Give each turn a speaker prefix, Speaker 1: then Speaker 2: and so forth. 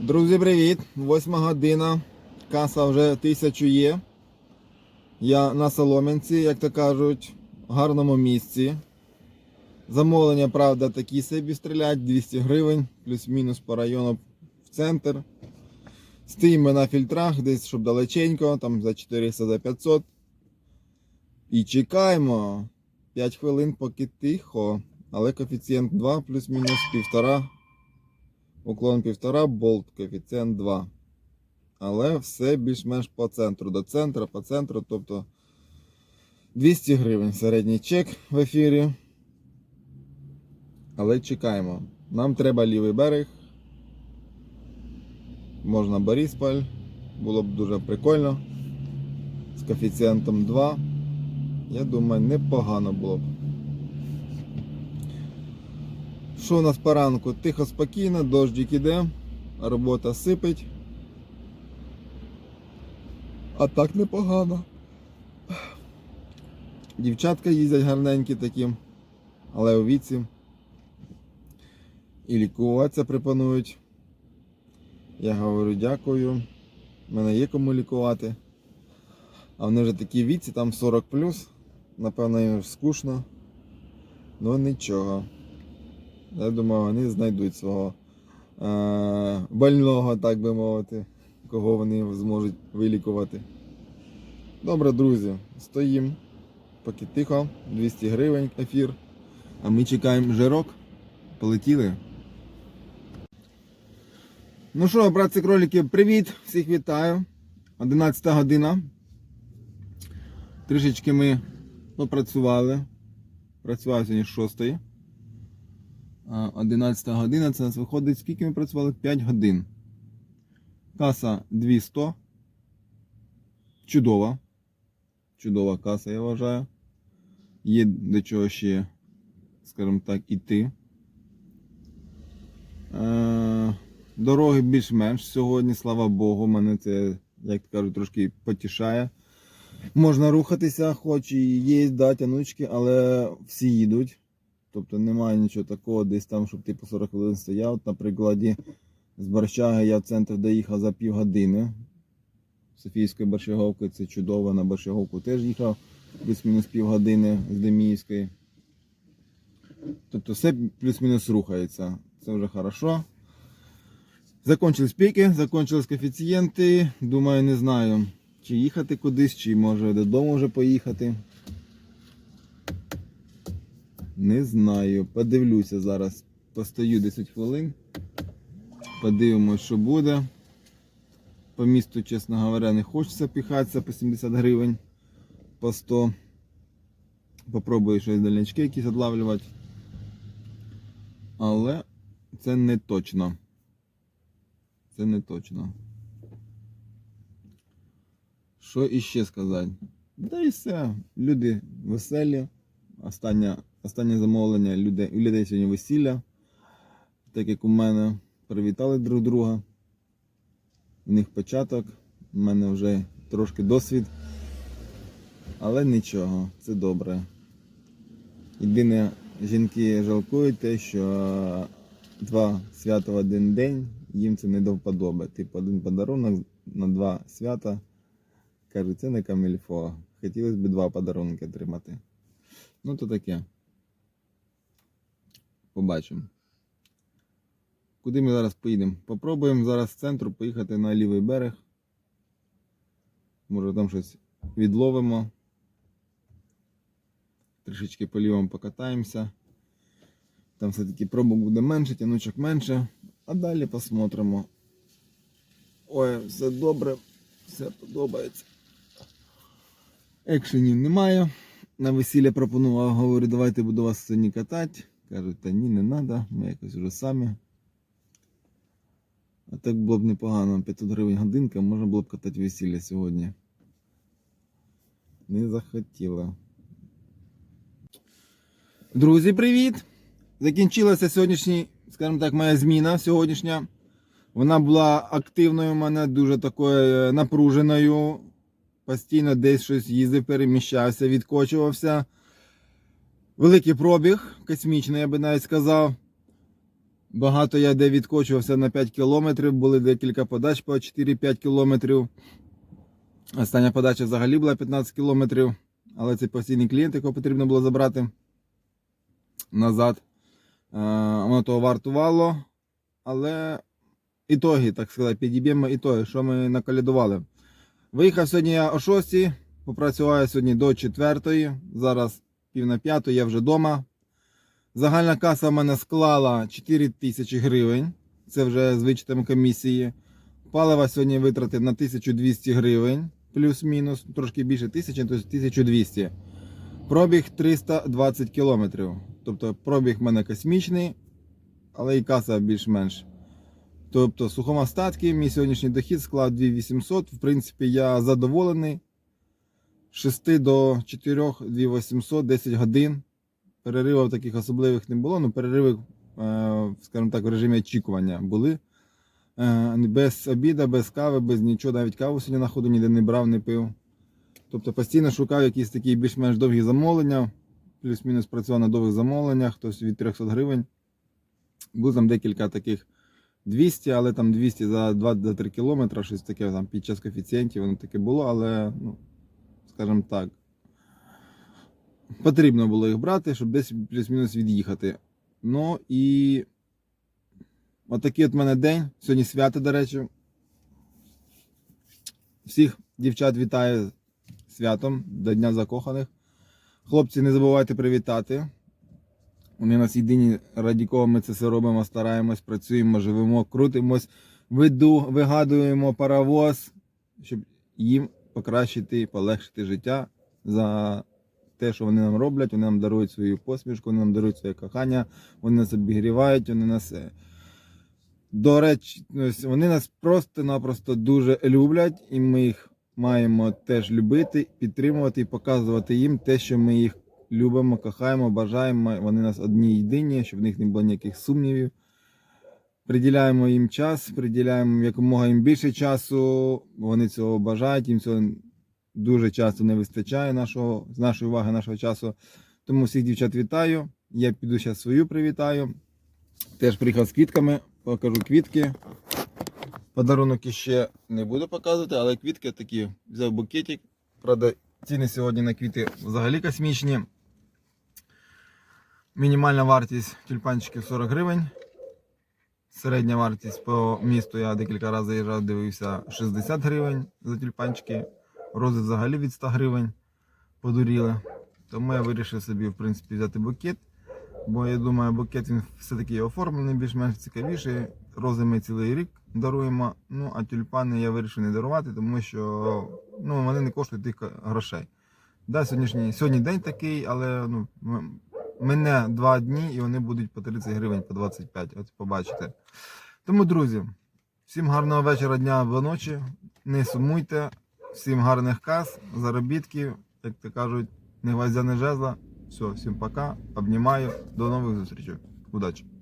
Speaker 1: Друзі, привіт! Восьма година. Каса вже тисячу є. Я на Солом'янці, як то кажуть, в гарному місці. Замовлення, правда, такі собі стрілять, 200 гривень, плюс-мінус по району в центр. Стоїмо на фільтрах, десь щоб далеченько, там за 400 за 500. І чекаємо 5 хвилин, поки тихо. Але коефіцієнт 2 плюс-мінус 1,5. Уклон 1,5, болт коефіцієнт 2. Але все більш-менш по центру. До центру, по центру, тобто 200 гривень середній чек в ефірі. Але чекаємо. Нам треба лівий берег. Можна Борисполь. Було б дуже прикольно. З коефіцієнтом 2. Я думаю, непогано було б. Що у нас по ранку? Тихо, спокійно, дощик іде, робота сипить. А так непогано. Дівчатка їздять гарненькі такі, але у віці. І лікуватися пропонують. Я говорю дякую. У Мене є кому лікувати. А вони вже такі віці, там 40 Напевно, їм скучно. Ну нічого. Я думаю, вони знайдуть свого е- больного, так би мовити, кого вони зможуть вилікувати. Добре, друзі, стоїмо. Поки тихо, 200 гривень ефір. А ми чекаємо жирок. Полетіли. Ну що, братці кролики, привіт! Всіх вітаю. 11 година. Трішечки ми попрацювали. Працював сьогодні з 6. 11 година, це у нас виходить, скільки ми працювали? 5 годин. Каса 200. Чудова. Чудова каса, я вважаю. Є до чого ще, скажімо так, іти. Е, Дороги більш-менш сьогодні, слава Богу, мене це, як кажуть, трошки потішає. Можна рухатися, хоч і є да, тянучки, але всі їдуть. Тобто немає нічого такого, десь там, щоб ти по 40 хвилин стояв. На прикладі з Борщаги я в центр доїхав за півгодини. Софійської Борщаговки це чудово, на Борщаговку теж їхав плюс-мінус півгодини з Деміївської. Тобто все плюс-мінус рухається. Це вже хорошо. Закончились піки, закончились коефіцієнти. Думаю, не знаю, чи їхати кудись, чи може додому вже поїхати. Не знаю. Подивлюся зараз. Постою 10 хвилин. Подивимось, що буде. По місту, чесно говоря, не хочеться піхатися по 70 гривень по 100. Попробую щось дальнячки якісь одлавлювати. Але це не точно. Це не точно. Що іще сказати? Да і все. Люди веселі. Останнє, останнє замовлення людей, людей сьогодні весілля. Так як у мене привітали друг друга. У них початок. У мене вже трошки досвід. Але нічого, це добре. Єдине, жінки жалкують те, що два свята в один день їм це не до вподоби. Типу один подарунок на два свята. Кажуть, це не камільфо. Хотілося б два подарунки отримати. Ну, то таке. Побачимо. Куди ми зараз поїдемо? Попробуємо зараз з центру поїхати на лівий берег. Може там щось відловимо. Трішечки по лівому покатаємося. Там все-таки пробок буде менше, тянучок менше. А далі посмотримо. Ой, все добре, все подобається. Екшенів немає. На весілля пропонував, говорю, давайте буду вас сьогодні катати. Кажуть, та ні, не треба, ми якось вже самі. А так було б непогано, 500 гривень годинка, можна було б катати весілля сьогодні. Не захотіла. Друзі, привіт! Закінчилася сьогоднішня, скажімо так, моя зміна сьогоднішня. Вона була активною у мене, дуже такою е, напруженою. Постійно десь щось їздив, переміщався, відкочувався. Великий пробіг, космічний, я би навіть сказав. Багато я де відкочувався на 5 кілометрів, були декілька подач по 4-5 кілометрів. Остання подача взагалі була 15 кілометрів, але це постійний клієнт, якого потрібно було забрати назад. Е, Воно того вартувало, але ітоги, так сказати, підіб'ємо ітоги, що ми накалядували. Виїхав сьогодні я о 6, попрацював я сьогодні до 4, зараз пів на 5, я вже вдома. Загальна каса в мене склала 4 тисячі гривень. Це вже з вичетом комісії. Палива сьогодні витратив на 1200 гривень, плюс-мінус, трошки більше 1000, тобто 1200. Пробіг 320 кілометрів. Тобто пробіг в мене космічний, але і каса більш-менш. Тобто, в сухому остатки мій сьогоднішній дохід склав 2800. В принципі, я задоволений. З 6 до 4, 2800, 10 годин. Переривів таких особливих не було, ну перериви, е, скажімо так, в режимі очікування були. Е, Без обіда, без кави, без нічого, навіть каву сьогодні на ходу ніде не брав, не пив. Тобто постійно шукав якісь такі більш-менш довгі замовлення, плюс-мінус працював на довгих замовленнях, хтось від 300 гривень. Було там декілька таких 200, але там 200 за 2-3 кілометри, щось таке там під час коефіцієнтів, воно таке було, але, ну, скажімо так, потрібно було їх брати, щоб десь плюс-мінус від'їхати. Ну і отакий от мене день. Сьогодні свято, до речі. Всіх дівчат вітаю святом до Дня закоханих. Хлопці, не забувайте привітати. Вони нас єдині, раді кого ми це все робимо, стараємось, працюємо, живемо, крутимось, виду, вигадуємо паровоз, щоб їм покращити, полегшити життя за те, що вони нам роблять. Вони нам дарують свою посмішку, вони нам дарують своє кохання, вони нас обігрівають, вони нас. е, До речі, вони нас просто-напросто дуже люблять, і ми їх маємо теж любити, підтримувати і показувати їм те, що ми їх любимо, кохаємо, бажаємо. Вони нас одні єдині, щоб в них не було ніяких сумнівів. Приділяємо їм час, приділяємо якомога їм більше часу. Вони цього бажають, їм цього дуже часто не вистачає нашого, з нашої уваги, нашого часу. Тому всіх дівчат вітаю. Я піду зараз свою привітаю. Теж приїхав з квітками, покажу квітки. Подарунок іще не буду показувати, але квітки такі взяв букетик. Правда, ціни сьогодні на квіти взагалі космічні. Мінімальна вартість тюльпанчиків 40 гривень. Середня вартість по місту я декілька разів заїжджав, дивився 60 гривень за тюльпанчики. Рози взагалі від 100 гривень подуріли. Тому я вирішив собі, в принципі, взяти букет. Бо я думаю, букет він все-таки оформлений, більш-менш цікавіший. Рози ми цілий рік даруємо. Ну а тюльпани я вирішив не дарувати, тому що ну, вони не коштують тих грошей. Да, сьогоднішній сьогодні день такий, але ну, мене два дні і вони будуть по 30 гривень, по 25. От побачите. Тому, друзі, всім гарного вечора, дня або ночі. Не сумуйте, всім гарних кас, заробітків, як то кажуть, не гвоздя, не жезла. Все, всім пока, обнімаю, до нових зустрічей. Удачі!